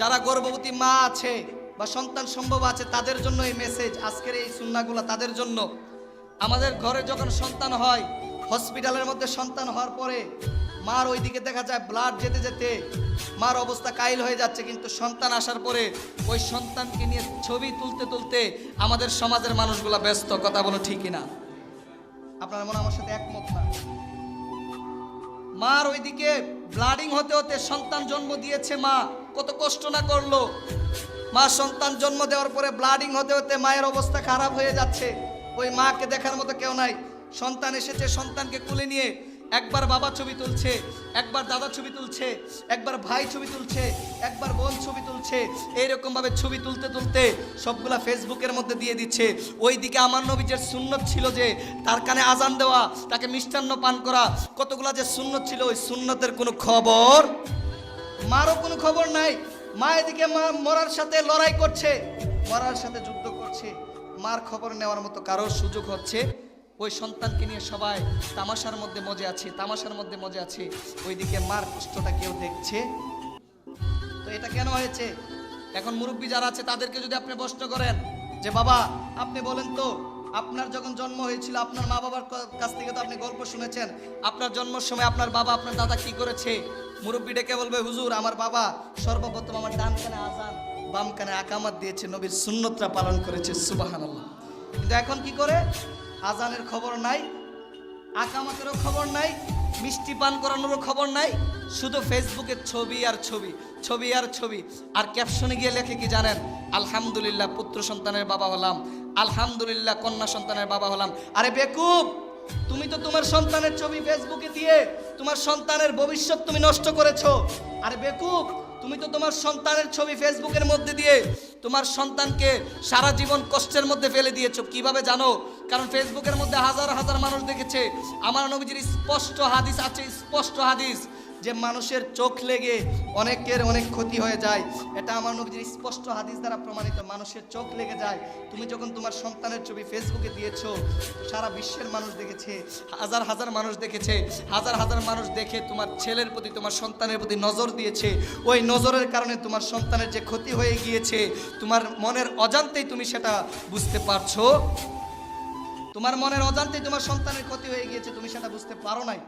যারা গর্ভবতী মা আছে বা সন্তান সম্ভব আছে, তাদের জন্য এই মেসেজ আজকের এই সুন্নাগুলো তাদের জন্য। আমাদের ঘরে যখন সন্তান হয় হসপিটালের মধ্যে সন্তান হওয়ার পরে মার ওইদিকে দেখা যায় ব্লাড যেতে যেতে মার অবস্থা কাইল হয়ে যাচ্ছে, কিন্তু সন্তান আসার পরে ওই সন্তানকে নিয়ে ছবি তুলতে তুলতে আমাদের সমাজের মানুষগুলা ব্যস্ত, কথা বলো ঠিকই না আপনারা মনে আমার সাথে একমত না? মার ওইদিকে ব্লাডিং হতে হতে সন্তান জন্ম দিয়েছে মা কত কষ্ট না করল। মা সন্তান জন্ম দেওয়ার পরে ব্লাডিং হতে হতে মায়ের অবস্থা খারাপ হয়ে যাচ্ছে। ওই মাকে দেখার মতো কেউ নাই। সন্তান এসেছে, সন্তানকে কুলে নিয়ে একবার বাবা ছবি তুলছে, একবার দাদা ছবি তুলছে, একবার ভাই ছবি তুলছে, একবার বোন ছবি তুলছে। এইরকম ভাবে ছবি তুলতে তুলতে সবগুলা ফেসবুকের মধ্যে দিয়ে দিচ্ছে। ওইদিকে আমার নবীজের সুন্নত ছিল যে, তার কানে আজান দেওয়া, তাকে মিষ্টান্ন পান করা। কতগুলা যে সুন্নত ছিল, ওই সুন্নতের কোনো খবর মারও কোনো খবর নাই। মা এদিকে মা মরার সাথে লড়াই করছে, মরার সাথে যুদ্ধ করছে। মার খবর নেওয়ার মতো কারোর সুযোগ হচ্ছে? ওই সন্তানকে নিয়ে সবাই তামাশার মধ্যে মজে আছে, তামাশার মধ্যে মজে আছে। ওইদিকে মার কষ্টটা কেউ দেখছে? তো এটা কেন হয়েছে? এখন মুরব্বী যারা আছে, তাদেরকে যদি আপনি প্রশ্ন করেন যে, বাবা, আপনি বলেন তো, আপনার যখন জন্ম হয়েছিল, আপনার মা বাবার কাছ থেকে তো আপনি গল্প শুনেছেন। আপনার জন্মের সময় আপনার বাবা, আপনার দাদা কি করেছে? মুরব্বী ডেকে বলবে, হুজুর, আমার বাবা সর্বপ্রথম আমার ডান কানে আজান, বাম কানে আকামাত দিয়েছে, নবীর সুন্নতরা পালন করেছে, সুবাহানাল্লাহ। কিন্তু এখন কি করে? আজানের খবর নাই, আকামাতেরও খবর নাই, মিষ্টি পান করানোরও খবর নাই, শুধু ফেসবুকে ছবি আর ছবি ছবি আর ছবি। আর ক্যাপশনে গিয়ে লেখে কি জানেন? আলহামদুলিল্লাহ, পুত্র সন্তানের বাবা হলাম, আলহামদুলিল্লাহ, কন্যা সন্তানের বাবা হলাম। আরে বেকুব! তুমি তো তোমার সন্তানের ছবি ফেসবুকে দিয়ে তোমার সন্তানের ভবিষ্যৎ তুমি নষ্ট করেছ। আরে বেকুব, তুমি তো তোমার সন্তানের ছবি ফেসবুকের মধ্যে দিয়ে তোমার সন্তানকে সারা জীবন কষ্টের মধ্যে ফেলে দিয়েছ। কীভাবে জানো? কারণ ফেসবুকের মধ্যে হাজার হাজার মানুষ দেখেছে। আমার নবীজির স্পষ্ট হাদিস আছে, স্পষ্ট হাদিস। যে মানুষের চোখ লেগে অনেকের অনেক ক্ষতি হয়ে যায়। এটা আমার নবীজির স্পষ্ট হাদিস দ্বারা প্রমাণিত। মানুষের চোখ লেগে যায়। তুমি যখন তোমার সন্তানের ছবি ফেসবুকে দিয়েছ, সারা বিশ্বের মানুষ দেখেছে, হাজার হাজার মানুষ দেখেছে, হাজার হাজার মানুষ দেখে তোমার ছেলের প্রতি, তোমার সন্তানের প্রতি নজর দিয়েছে। ওই নজরের কারণে তোমার সন্তানের যে ক্ষতি হয়ে গিয়েছে, তোমার মনের অজান্তেই তুমি সেটা বুঝতে পারছ। তোমার মনের অজান্তেই তোমার সন্তানের ক্ষতি হয়ে গিয়েছে, তুমি সেটা বুঝতে পারো নাই।